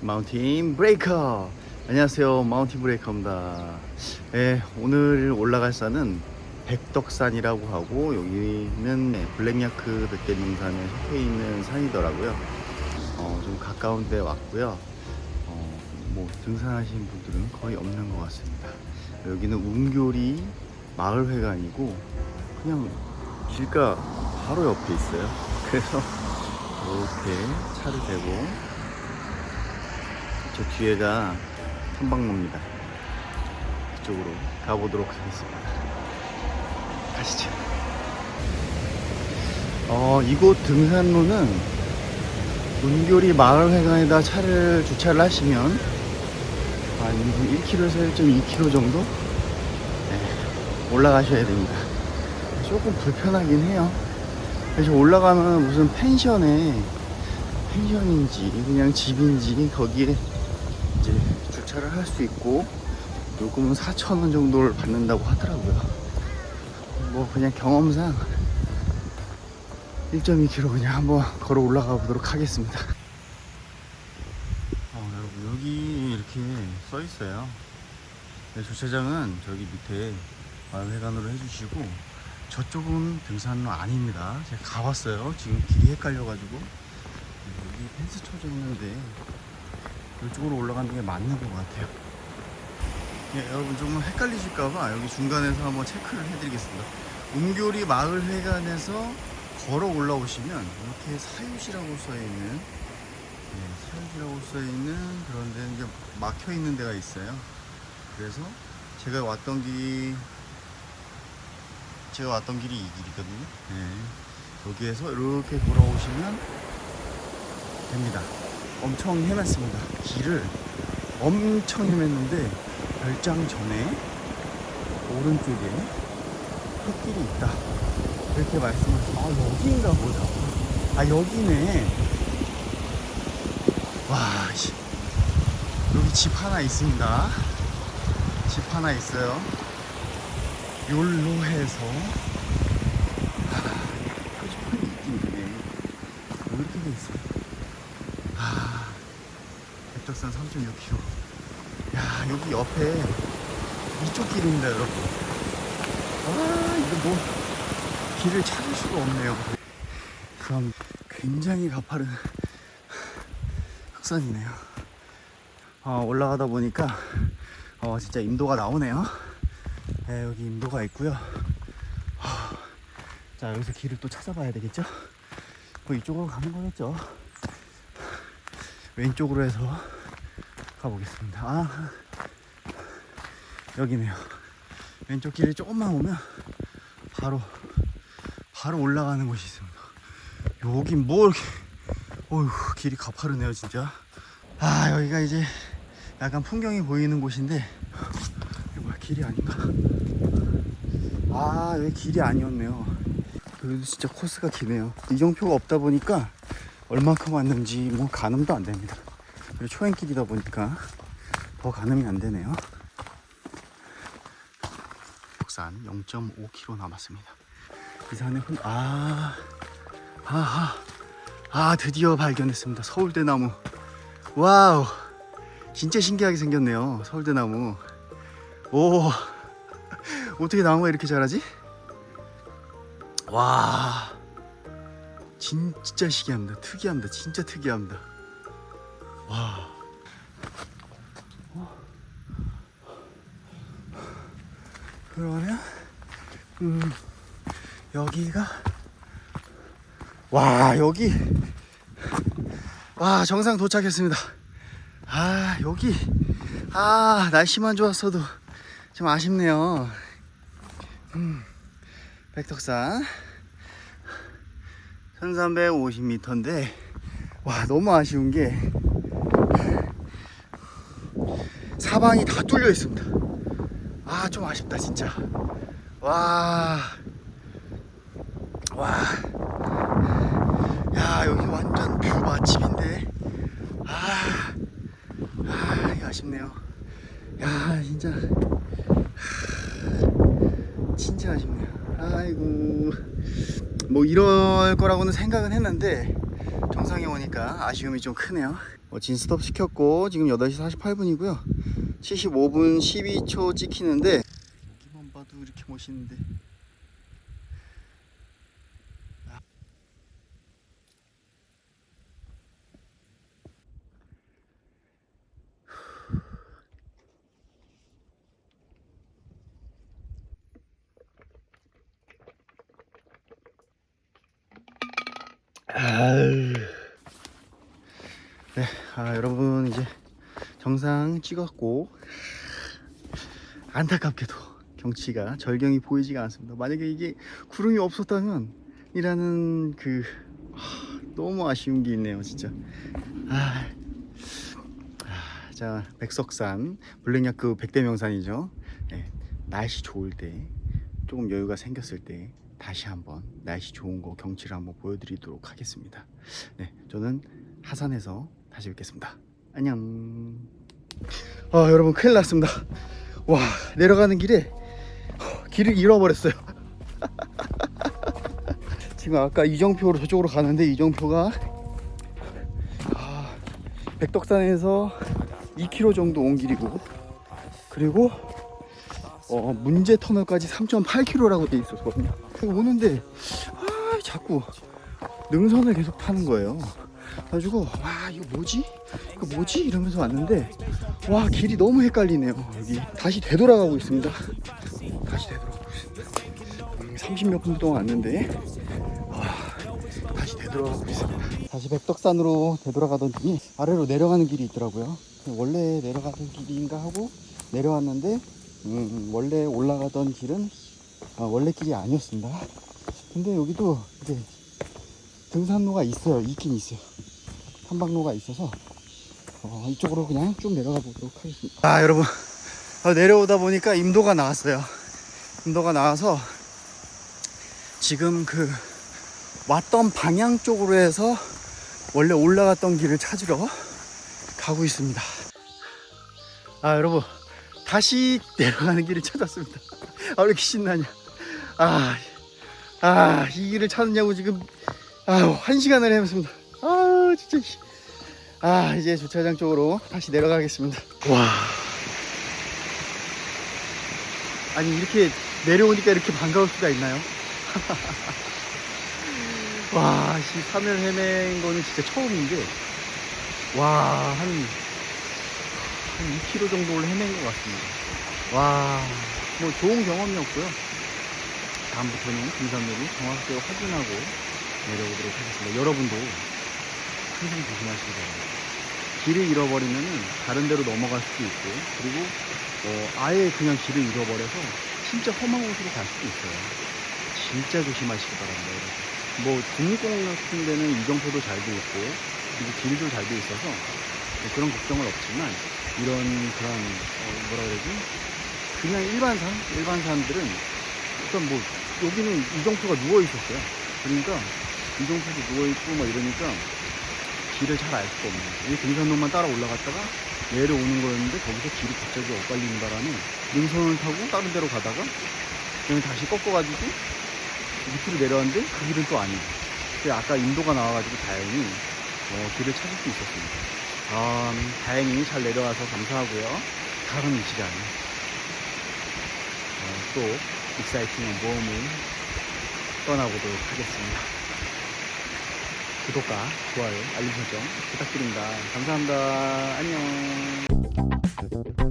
마운틴 브레이커. 안녕하세요. 마운틴 브레이커입니다. 예, 오늘 올라갈 산은 백덕산이라고 하고 여기는 네, 블랙야크 백대명산에 속해 있는 산이더라고요. 어, 좀 가까운 데 왔고요. 어, 뭐 등산하시는 분들은 거의 없는 것 같습니다. 여기는 웅교리 마을회관이고 그냥 길가 바로 옆에 있어요. 그래서 이렇게 차를 대고 저 뒤에가 탐방로입니다. 그쪽으로 가보도록 하겠습니다. 가시죠. 어, 이곳 등산로는 문교리 마을회관에다 차를 주차를 하시면 한 1km에서 1.2km 정도 네, 올라가셔야 됩니다. 조금 불편하긴 해요. 그래서 올라가면 무슨 펜션에 펜션인지 그냥 집인지 거기에 이제 주차를 할 수 있고 요금은 4,000원 정도를 받는다고 하더라고요. 뭐 그냥 경험상 1.2km 그냥 한번 걸어 올라가 보도록 하겠습니다. 어, 여러분 여기 이렇게 써 있어요. 네, 주차장은 저기 밑에 마을회관으로 해주시고 저쪽은 등산로 아닙니다. 제가 가봤어요. 지금 길이 헷갈려가지고 여기 펜스 쳐져 있는데 이쪽으로 올라가는 게 맞는 것 같아요. 예, 여러분 좀 헷갈리실까봐 여기 중간에서 한번 체크를 해드리겠습니다. 웅교리 마을회관에서 걸어 올라오시면 이렇게 사유시라고 써 있는 예, 사유시라고 써 있는 그런 데 이제 막혀 있는 데가 있어요. 그래서 제가 왔던 길이 제가 왔던 길이 이 길이거든요. 예, 여기에서 이렇게 돌아오시면 됩니다. 엄청 헤맸습니다. 길을 엄청 헤맸는데 별장 전에 오른쪽에 흙길이 있다. 이렇게 말씀하시면 아 여기인가 보다. 아 여기네. 와 씨. 여기 집 하나 있습니다. 집 하나 있어요. 욜로 해서 아, 표지판이 있긴 있네. 왜 이렇게 돼 있어요? 아, 백덕산 3.6km. 야, 여기 옆에 이쪽 길입니다, 여러분. 아, 이거 뭐, 길을 찾을 수가 없네요. 그럼 굉장히 가파른 흑산이네요. 어, 올라가다 보니까, 어, 진짜 임도가 나오네요. 네, 여기 임도가 있고요. 하, 자, 여기서 길을 또 찾아봐야 되겠죠? 뭐 이쪽으로 가는 거겠죠? 왼쪽으로 해서 가보겠습니다. 아, 여기네요. 왼쪽 길에 조금만 오면 바로 바로 올라가는 곳이 있습니다. 여긴 뭐 이렇게 어휴 길이 가파르네요 진짜. 아 여기가 이제 약간 풍경이 보이는 곳인데 이거 뭐야 길이 아닌가? 아 여기 길이 아니었네요. 여기도 진짜 코스가 기네요. 이정표가 없다 보니까 얼만큼 왔는지 뭐 가늠도 안 됩니다. 그리고 초행길이다 보니까 더 가늠이 안 되네요. 북산 0.5km 남았습니다. 이 산에 혼, 아, 아하, 아, 드디어 발견했습니다. 서울대 나무. 와우, 진짜 신기하게 생겼네요. 서울대 나무. 오, 어떻게 나무가 이렇게 자라지? 와, 진짜 신기합니다. 특이합니다. 진짜 특이합니다. 그러면 음 여기가 와 여기 와 정상 도착했습니다. 아 여기 아 날씨만 좋았어도 좀 아쉽네요. 음 백덕산 1350m인데 와 너무 아쉬운 게 사방이 다 뚫려 있습니다. 아 좀 아쉽다 진짜. 와. 와. 야 여기 완전 뷰 맛집인데. 아. 아 이거 아쉽네요. 야 진짜. 하, 진짜 아쉽네요. 아이고. 뭐 이럴 거라고는 생각은 했는데 정상에 오니까 아쉬움이 좀 크네요. 어, 진스톱 시켰고 지금 8시 48분이고요 75분 12초 찍히는데 여기만 봐도 이렇게 멋있는데 아유. 네, 아, 여러분 이제 정상 찍었고 안타깝게도 경치가 절경이 보이지가 않습니다. 만약에 이게 구름이 없었다면 이라는 그 하, 너무 아쉬운 게 있네요, 진짜. 아, 아, 자 백석산 블랙야크 백대명산이죠. 네, 날씨 좋을 때 조금 여유가 생겼을 때 다시 한번 날씨 좋은 거 경치를 한번 보여드리도록 하겠습니다. 네, 저는 하산에서 다시 뵙겠습니다. 안녕. 아 여러분 큰일 났습니다. 와 내려가는 길에 어, 길을 잃어버렸어요. 지금 아까 이정표로 저쪽으로 가는데 이정표가 아, 백덕산에서 2km 정도 온 길이고 그리고 어, 문제 터널까지 3.8km라고 돼 있었거든요. 오는데 아, 자꾸 능선을 계속 타는 거예요. 가지고 와 이거 뭐지? 이거 뭐지? 이러면서 왔는데 와 길이 너무 헷갈리네요. 여기 다시 되돌아가고 있습니다. 다시 되돌아가고 있습니다. 30몇 분 동안 왔는데 와 다시 되돌아가고 있습니다. 다시 백덕산으로 되돌아가던 중에 아래로 내려가는 길이 있더라고요. 원래 내려가던 길인가 하고 내려왔는데 음, 원래 올라가던 길은 아, 원래 길이 아니었습니다. 근데 여기도 이제 등산로가 있어요. 있긴 있어요. 탐방로가 있어서 어, 이쪽으로 그냥 쭉 내려가 보도록 하겠습니다. 아 여러분 아, 내려오다 보니까 임도가 나왔어요. 임도가 나와서 지금 그 왔던 방향 쪽으로 해서 원래 올라갔던 길을 찾으러 가고 있습니다. 아 여러분 다시 내려가는 길을 찾았습니다. 아, 왜 이렇게 신나냐. 아, 아, 이 길을 찾느냐고 지금, 아유, 한 시간을 헤맸습니다. 아, 진짜. 씨. 아, 이제 주차장 쪽으로 다시 내려가겠습니다. 와. 아니, 이렇게 내려오니까 이렇게 반가울 수가 있나요? 와, 씨, 산을 헤맨 거는 진짜 처음인데, 와, 한, 한 2km 정도를 헤맨 것 같습니다. 와, 뭐 좋은 경험이었고요. 다음부터는 등산로를 정확하게 확인하고 내려오도록 하겠습니다. 여러분도 항상 조심하시기 바랍니다. 길을 잃어버리면은 다른 데로 넘어갈 수도 있고, 그리고 어, 아예 그냥 길을 잃어버려서 진짜 험한 곳으로 갈 수도 있어요. 진짜 조심하시기 바랍니다. 여러분. 뭐 국립공원 같은 데는 이정표도 잘 돼 있고, 그리고 길도 잘 돼 있어서 뭐 그런 걱정은 없지만 이런 그런 어, 뭐라 그러지 그냥 일반 사람 일반 사람들은 일단 뭐 여기는 이정표가 누워 있었어요 그러니까 이정표도 누워 있고 막 이러니까 길을 잘 알 수가 없는 거예요 이 등산로만 따라 올라갔다가 내려오는 거였는데 거기서 길이 갑자기 엇갈리는 바람에 능선을 타고 다른 데로 가다가 그냥 다시 꺾어가지고 밑으로 내려왔는데 그 길은 또 아니고 근데 아까 인도가 나와가지고 다행히 어, 길을 찾을 수 있었습니다 아, 다행히 잘 내려와서 감사하고요. 다음 이 시간에 어, 또 익사이팅한 모험을 떠나보도록 하겠습니다. 구독과 좋아요, 알림 설정 부탁드립니다. 감사합니다. 안녕.